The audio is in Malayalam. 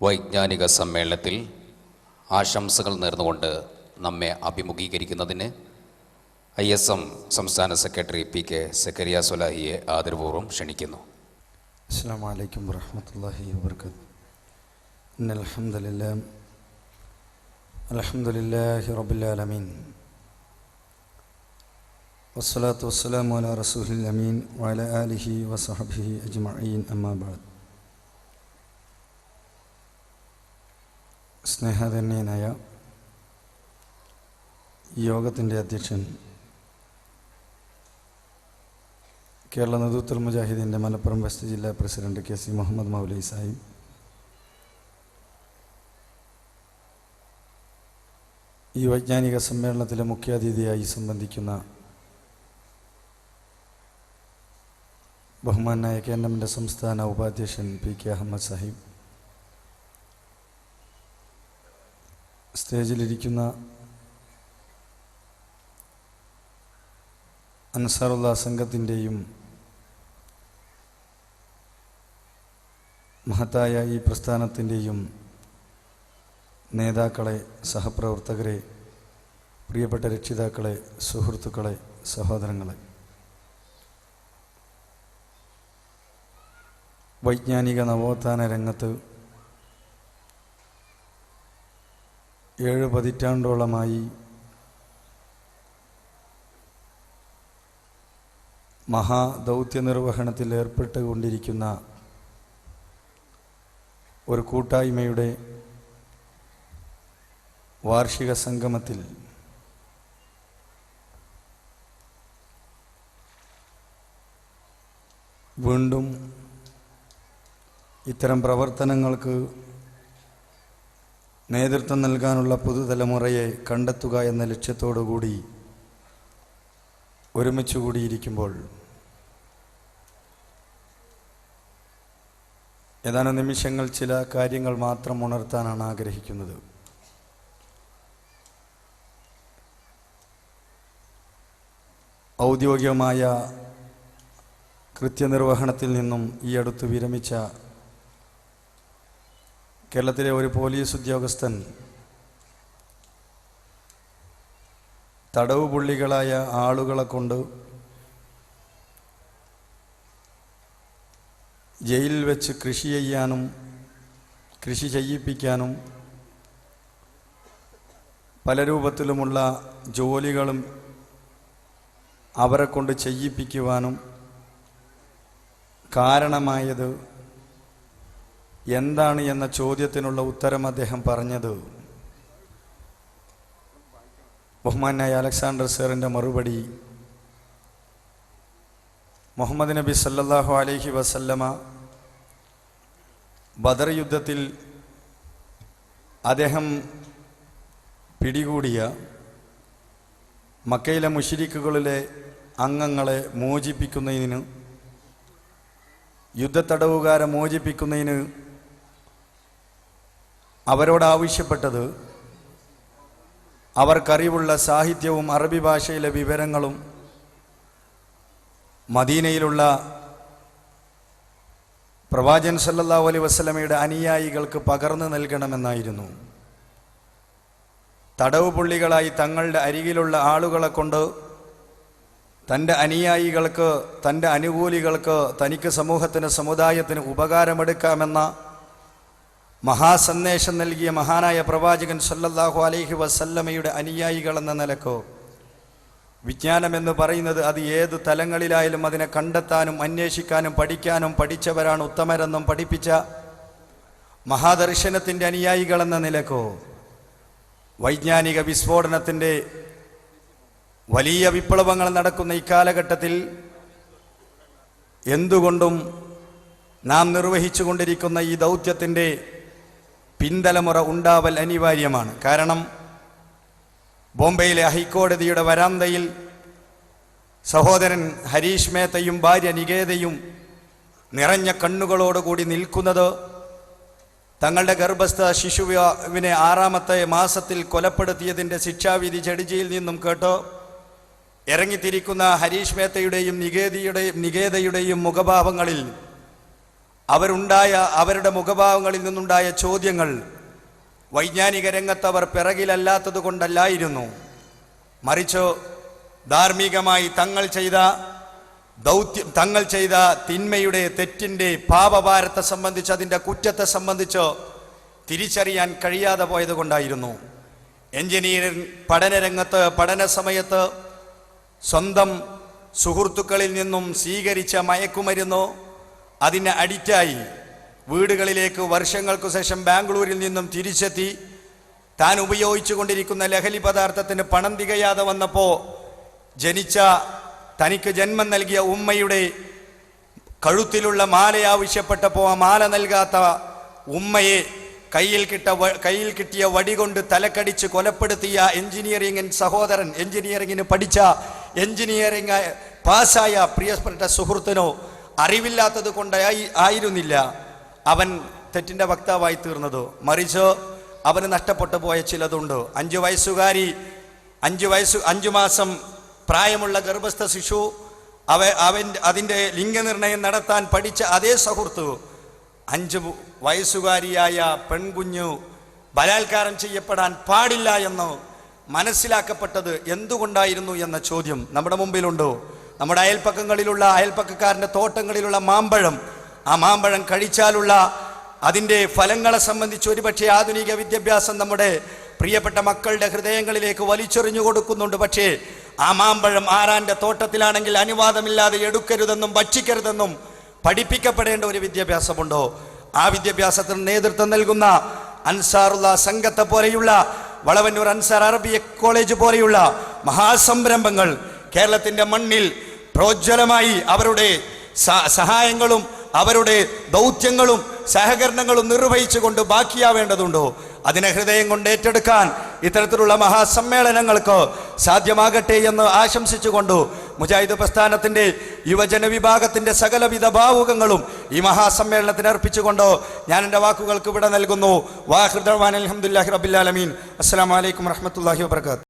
വൈജ്ഞാനിക സമ്മേളനത്തിൽ ആശംസകൾ നേർന്നുകൊണ്ട് നമ്മെ അഭിമുഖീകരിക്കുന്നതിന് ഐ എസ് എം സംസ്ഥാന സെക്രട്ടറി പി കെ സക്കരിയ സൊലാഹിയെ ആദരപൂർവ്വം ക്ഷണിക്കുന്നു السلام عليكم ورحمة الله وبركاته إن الحمد لله الحمد لله رب العالمين والصلاة والسلام على رسول الأمين وعلى آله وصحبه أجمعين أما بعد സ്നേഹധന്യനായ യോഗത്തിന്റെ അധ്യക്ഷൻ കേരള നദൂത്തുൽ മുജാഹിദീന്റെ മലപ്പുറം വെസ്റ്റ് ജില്ലാ president K C Muhammad മൗലൈ Sahib. ഈ വൈജ്ഞാനിക സമ്മേളനത്തിലെ മുഖ്യാതിഥിയായി സംബന്ധിക്കുന്ന ബഹുമാനായ കേന്ദ്രമിന്റെ സംസ്ഥാന ഉപാധ്യക്ഷൻ പി കെ അഹമ്മദ് സാഹിബ്. സ്റ്റേജിലിരിക്കുന്ന അൻസാറുള്ള സംഘത്തിന്റെയും മഹത്തായ ഈ പ്രസ്ഥാനത്തിന്റെയും നേതാക്കളെ സഹപ്രവർത്തകരെ പ്രിയപ്പെട്ട രക്ഷിതാക്കളെ സുഹൃത്തുക്കളെ സഹോദരങ്ങളെ. വൈജ്ഞാനിക നവോത്ഥാന രംഗത്ത് ഏഴ് പതിറ്റാണ്ടോളമായി മഹാദൗത്യ നിർവഹണത്തിൽ ഏർപ്പെട്ടുകൊണ്ടിരിക്കുന്ന ഒരു കൂട്ടായ്മയുടെ വാർഷിക സംഗമത്തിൽ വീണ്ടും ഇത്തരം പ്രവർത്തനങ്ങൾക്ക് നേതൃത്വം നൽകാനുള്ള പുതുതലമുറയെ കണ്ടെത്തുക എന്ന ലക്ഷ്യത്തോടുകൂടി ഒരുമിച്ച് കൂടിയിരിക്കുമ്പോൾ ഏതാനും നിമിഷങ്ങൾ ചില കാര്യങ്ങൾ മാത്രം ഉണർത്താനാണ് ആഗ്രഹിക്കുന്നത്. ഔദ്യോഗികമായ കൃത്യനിർവഹണത്തിൽ നിന്നും ഈ അടുത്ത് വിരമിച്ച കേരളത്തിലെ ഒരു പോലീസ് ഉദ്യോഗസ്ഥൻ തടവ് പുള്ളികളായ ആളുകളെ കൊണ്ട് ജയിലിൽ വെച്ച് കൃഷി ചെയ്യാനും കൃഷി ചെയ്യിപ്പിക്കാനും പല രൂപത്തിലുമുള്ള ജോലികളും അവരെ കൊണ്ട് ചെയ്യിപ്പിക്കുവാനും കാരണമായത് എന്താണ് എന്ന ചോദ്യത്തിനുള്ള ഉത്തരം അദ്ദേഹം പറഞ്ഞത്. ബഹുമാനായ അലക്സാണ്ടർ സാറിന്റെ മറുപടി മുഹമ്മദ് നബി സല്ലാഹു അലൈഹി വസല്ലമ ബദർ യുദ്ധത്തിൽ അദ്ദേഹം പിടികൂടിയ മക്കയിലെ മുഷിരിക്കുകളിലെ അംഗങ്ങളെ മോചിപ്പിക്കുന്നതിന് യുദ്ധത്തടവുകാരെ മോചിപ്പിക്കുന്നതിന് അവരോട് ആവശ്യപ്പെട്ടത് അവർക്കറിവുള്ള സാഹിത്യവും അറബി ഭാഷയിലെ വിവരങ്ങളും മദീനയിലുള്ള പ്രവാചൻ സല്ലാ അലൈ വസ്ലമയുടെ അനുയായികൾക്ക് പകർന്നു നൽകണമെന്നായിരുന്നു. തടവ് പുള്ളികളായി തങ്ങളുടെ അരികിലുള്ള ആളുകളെ കൊണ്ട് തന്റെ അനുയായികൾക്ക് തന്റെ അനുകൂലികൾക്ക് തനിക്ക് സമൂഹത്തിന് സമുദായത്തിന് ഉപകാരമെടുക്കാമെന്ന മഹാസന്ദേശം നൽകിയ മഹാനായ പ്രവാചകൻ സല്ലല്ലാഹു അലൈഹി വസല്ലമയുടെ അനുയായികൾ എന്ന നിലക്കോ? വിജ്ഞാനം എന്ന് പറയുന്നത് അത് ഏത് തലങ്ങളിലായാലും അതിനെ കണ്ടെത്താനും അന്വേഷിക്കാനും പഠിക്കാനും പഠിച്ചവരാണ് ഉത്തമരെന്നും പഠിപ്പിച്ച മഹാദർശനത്തിന്റെ അനുയായികൾ എന്ന നിലക്കോ? വൈജ്ഞാനിക വിസ്ഫോടനത്തിന്റെ വലിയ വിപ്ലവങ്ങൾ നടക്കുന്ന ഇക്കാലഘട്ടത്തിൽ എന്തുകൊണ്ടും നാം നിർവഹിച്ചു കൊണ്ടിരിക്കുന്ന ഈ ദൗത്യത്തിന്റെ പിന്തലമുറ ഉണ്ടാവൽ അനിവാര്യമാണ്. കാരണം ബോംബെയിലെ ഹൈക്കോടതിയുടെ വരാന്തയിൽ സഹോദരൻ ഹരീഷ് മേത്തയും ഭാര്യ നികേതയും നിറഞ്ഞ കണ്ണുകളോടുകൂടി നിൽക്കുന്നത് തങ്ങളുടെ ഗർഭസ്ഥ ശിശുവിനെ ആറാമത്തെ മാസത്തിൽ കൊലപ്പെടുത്തിയതിന്റെ ശിക്ഷാവിധി ചെടിജിയിൽ നിന്നും കേട്ടോ ഇറങ്ങിത്തിരിക്കുന്ന ഹരീഷ് മേത്തയുടെയും നികേതിയുടെയും നികേതയുടെയും മുഖഭാവങ്ങളിൽ അവരുണ്ടായ അവരുടെ മുഖഭാവങ്ങളിൽ നിന്നുണ്ടായ ചോദ്യങ്ങൾ വൈജ്ഞാനിക രംഗത്ത് അവർ പിറകിലല്ലാത്തത് കൊണ്ടല്ലായിരുന്നു. മറിച്ച് ധാർമ്മികമായി തങ്ങൾ ചെയ്ത ദൗത്യം തങ്ങൾ ചെയ്ത തിന്മയുടെ തെറ്റിന്റെ പാപഭാരത്തെ സംബന്ധിച്ച് അതിന്റെ കുറ്റത്തെ സംബന്ധിച്ച് തിരിച്ചറിയാൻ കഴിയാതെ പോയത് കൊണ്ടായിരുന്നു. എഞ്ചിനീയറിംഗ് പഠനരംഗത്ത് പഠന സമയത്ത് സ്വന്തം സുഹൃത്തുക്കളിൽ നിന്നും സ്വീകരിച്ച മയക്കുമരുന്നോ അതിന് അഡിക്റ്റായി. വീടുകളിലേക്ക് വർഷങ്ങൾക്കു ശേഷം ബാംഗ്ലൂരിൽ നിന്നും തിരിച്ചെത്തി. താൻ ഉപയോഗിച്ചു കൊണ്ടിരിക്കുന്ന ലഹരി പദാർത്ഥത്തിന് പണം തികയാതെ വന്നപ്പോൾ ജനിച്ച തനിക്ക് ജന്മം നൽകിയ ഉമ്മയുടെ കഴുത്തിലുള്ള മാല ആവശ്യപ്പെട്ടപ്പോൾ ആ മാല നൽകാത്ത ഉമ്മയെ കയ്യിൽ കിട്ട കയ്യിൽ കിട്ടിയ വടി കൊണ്ട് തലക്കടിച്ച് കൊലപ്പെടുത്തിയ എഞ്ചിനീയറിംഗിൻ സഹോദരൻ എഞ്ചിനീയറിംഗിന് പഠിച്ച എഞ്ചിനീയറിംഗ് പാസ്സായ പ്രിയപ്പെട്ട സുഹൃത്തിനോ അറിവില്ലാത്തത് കൊണ്ട് ആയിരുന്നില്ല. അവൻ തെറ്റിന്റെ വക്താവായി തീർന്നത്. മറിച്ച് അവന് നഷ്ടപ്പെട്ടു പോയ ചിലതുണ്ട്. അഞ്ചു വയസ്സുകാരി അഞ്ചു വയസ്സു അഞ്ചു മാസം പ്രായമുള്ള ഗർഭസ്ഥ ശിശു അവ അവൻ അതിന്റെ ലിംഗനിർണയം നടത്താൻ പഠിച്ച അതേ സുഹൃത്ത് അഞ്ച് വയസ്സുകാരിയായ പെൺകുഞ്ഞു ബലാത്കാരം ചെയ്യപ്പെടാൻ പാടില്ല എന്ന് മനസ്സിലാക്കപ്പെട്ടത് എന്തുകൊണ്ടായിരുന്നു എന്ന ചോദ്യം നമ്മുടെ മുമ്പിലുണ്ടോ. നമ്മുടെ അയൽപ്പക്കങ്ങളിലുള്ള അയൽപ്പക്കക്കാരന്റെ തോട്ടങ്ങളിലുള്ള മാമ്പഴം ആ മാമ്പഴം കഴിച്ചാലുള്ള അതിന്റെ ഫലങ്ങളെ സംബന്ധിച്ച് ഒരുപക്ഷെ ആധുനിക വിദ്യാഭ്യാസം നമ്മുടെ പ്രിയപ്പെട്ട മക്കളുടെ ഹൃദയങ്ങളിലേക്ക് വലിച്ചെറിഞ്ഞു കൊടുക്കുന്നുണ്ട്. പക്ഷേ ആ മാമ്പഴം ആരാന്റെ തോട്ടത്തിലാണെങ്കിൽ അനുവാദമില്ലാതെ എടുക്കരുതെന്നും ഭക്ഷിക്കരുതെന്നും പഠിപ്പിക്കപ്പെടേണ്ട ഒരു വിദ്യാഭ്യാസമുണ്ടോ? ആ വിദ്യാഭ്യാസത്തിന് നേതൃത്വം നൽകുന്ന അൻസാറുള്ള സംഘത്തെ പോലെയുള്ള വളവന്നൂർ അൻസാർ അറബിയ കോളേജ് പോലെയുള്ള മഹാസംരംഭങ്ങൾ കേരളത്തിന്റെ മണ്ണിൽ പ്രോജ്വലമായി അവരുടെ സഹായങ്ങളും അവരുടെ ദൗത്യങ്ങളും സഹകരണങ്ങളും നിർവഹിച്ചുകൊണ്ട് ബാക്കിയാവേണ്ടതുണ്ടോ? അതിനെ ഹൃദയം കൊണ്ട് ഏറ്റെടുക്കാൻ ഇത്തരത്തിലുള്ള മഹാസമ്മേളനങ്ങൾക്ക് സാധ്യമാകട്ടെ എന്ന് ആശംസിച്ചുകൊണ്ട് മുജാഹിദ് പ്രസ്ഥാനത്തിന്റെ യുവജന വിഭാഗത്തിന്റെ സകലവിധ ഭാവുകങ്ങളും ഈ മഹാസമ്മേളനത്തിന് അർപ്പിച്ചുകൊണ്ട് ഞാൻ എന്റെ വാക്കുകൾക്ക് ഇവിടെ നൽകുന്നു. വാഹൃദാൻ അലഹമുല്ലാഹി റബിൻ അസ്സാം വലൈക്കും വറഹമത്തല്ലാഹി വാബർക്കാത്തു